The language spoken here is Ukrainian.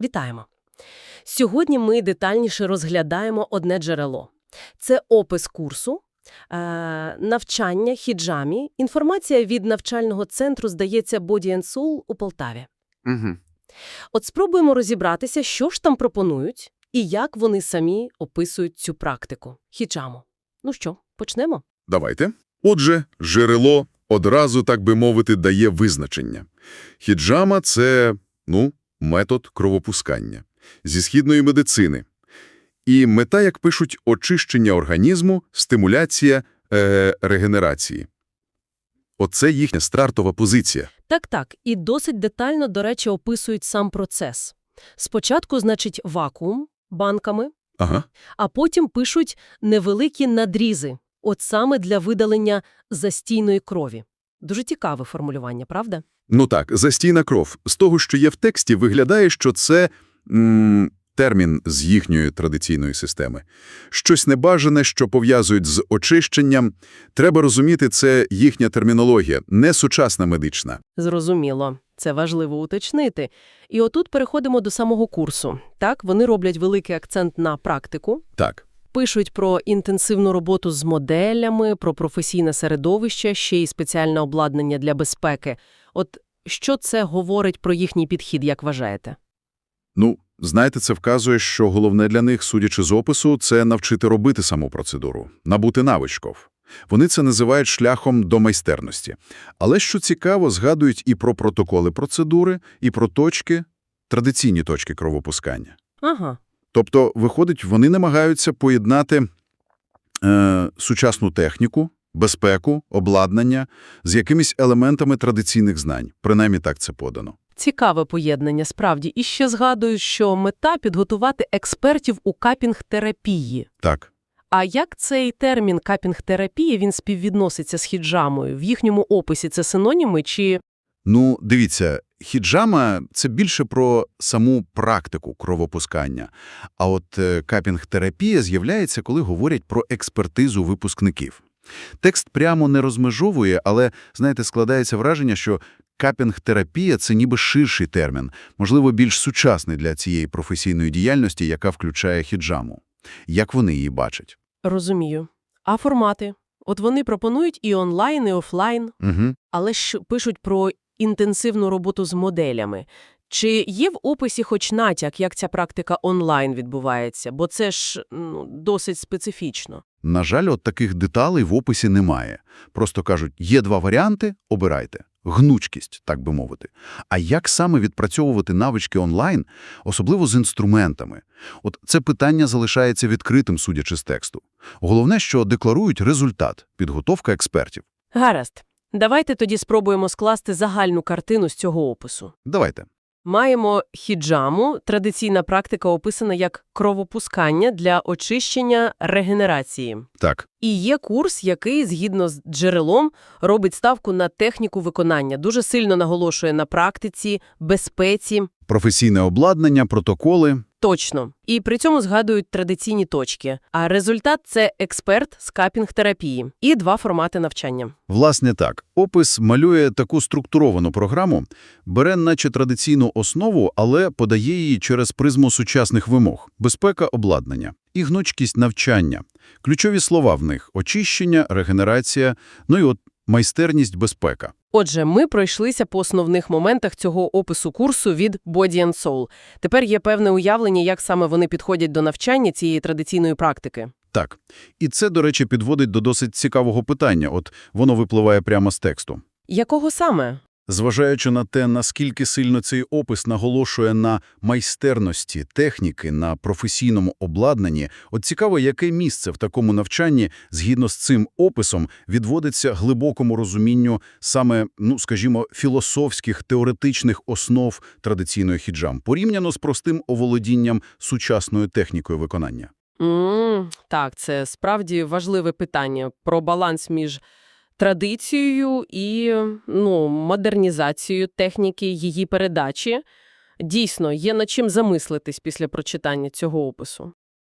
Вітаємо! Сьогодні ми детальніше розглядаємо одне джерело. Це опис курсу, е, навчання хіджамі, інформація від навчального центру, здається, Body and Soul у Полтаві. Угу. От спробуємо розібратися, що ж там пропонують і як вони самі описують цю практику хіджаму. Ну що, почнемо? Давайте. Отже, джерело одразу, так би мовити, дає визначення. Хіджама – це, ну, метод кровопускання зі східної медицини. І мета, як пишуть, очищення організму, стимуляція е, регенерації. Оце їхня стартова позиція. Так-так, і досить детально, до речі, описують сам процес. Спочатку, значить, вакуум банками, Ага. а потім пишуть невеликі надрізи, от саме для видалення застійної крові. Дуже цікаве формулювання, правда? Ну так, застійна кров. З того, що є в тексті, виглядає, що це м, термін з їхньої традиційної системи. Щось небажане, що пов'язують з очищенням. Треба розуміти, це їхня термінологія, не сучасна медична. Зрозуміло. Це важливо уточнити. І отут переходимо до самого курсу. Так, вони роблять великий акцент на практику, Так. пишуть про інтенсивну роботу з моделями, про професійне середовище, ще й спеціальне обладнання для безпеки. От що це говорить про їхній підхід, як вважаєте? Ну, знаєте, це вказує, що головне для них, судячи з опису, це навчити робити саму процедуру, набути навичков. Вони це називають шляхом до майстерності. Але, що цікаво, згадують і про протоколи процедури, і про точки, традиційні точки кровопускання. Ага, Тобто, виходить, вони намагаються поєднати е, сучасну техніку, безпеку, обладнання з якимись елементами традиційних знань. Принаймні так це подано. цікаве поєднання, справді. І ще згадую, що мета – підготувати експертів у капінг-терапії. Так. А як цей термін капінг-терапія, він співвідноситься з хіджамою? В їхньому описі це синоніми чи... Ну, дивіться, хіджама – це більше про саму практику кровопускання. А от е, капінг-терапія з'являється, коли говорять про експертизу випускників. Текст прямо не розмежовує, але, знаєте, складається враження, що капінг-терапія – це ніби ширший термін, можливо, більш сучасний для цієї професійної діяльності, яка включає хіджаму. Як вони її бачать? Розумію. А формати? От вони пропонують і онлайн, і офлайн, Угу. але ж пишуть про інтенсивну роботу з моделями. Чи є в описі хоч натяк, як ця практика онлайн відбувається? Бо це ж ну, досить специфічно. На жаль, от таких деталей в описі немає. Просто кажуть, є два варіанти – обирайте. Гнучкість, так би мовити. А як саме відпрацьовувати навички онлайн, особливо з інструментами? От це питання залишається відкритим, судячи з тексту. Головне, що декларують результат – підготовка експертів. Гаразд. Давайте тоді спробуємо скласти загальну картину з цього опису. Давайте. Маємо хіджаму, традиційна практика описана як кровопускання для очищення регенерації. Так. І є курс, який, згідно з джерелом, робить ставку на техніку виконання, дуже сильно наголошує на практиці, безпеці. Професійне обладнання, протоколи. Точно. І при цьому згадують традиційні точки. А результат – це експерт з капінг-терапії і два формати навчання. Власне так, опис малює таку структуровану програму, бере наче традиційну основу, але подає її через призму сучасних вимог – безпека обладнання і гнучкість навчання. Ключові слова в них – очищення, регенерація, ну і от майстерність безпека. Отже, ми пройшлися по основних моментах цього опису курсу від Body and Soul. Тепер є певне уявлення, як саме вони підходять до навчання цієї традиційної практики. Так. І це, до речі, підводить до досить цікавого питання, от воно випливає прямо з тексту. Якого саме? Зважаючи на те, наскільки сильно цей опис наголошує на майстерності, техніки, на професійному обладнанні, от цікаво, яке місце в такому навчанні, згідно з цим описом, відводиться глибокому розумінню саме, ну, скажімо, філософських, теоретичних основ традиційної хіджам, порівняно з простим оволодінням сучасною технікою виконання. м так, це справді важливе питання про баланс між традицією і ну, модернізацією техніки її передачі. Дійсно, є над чим замислитись після прочитання цього опису.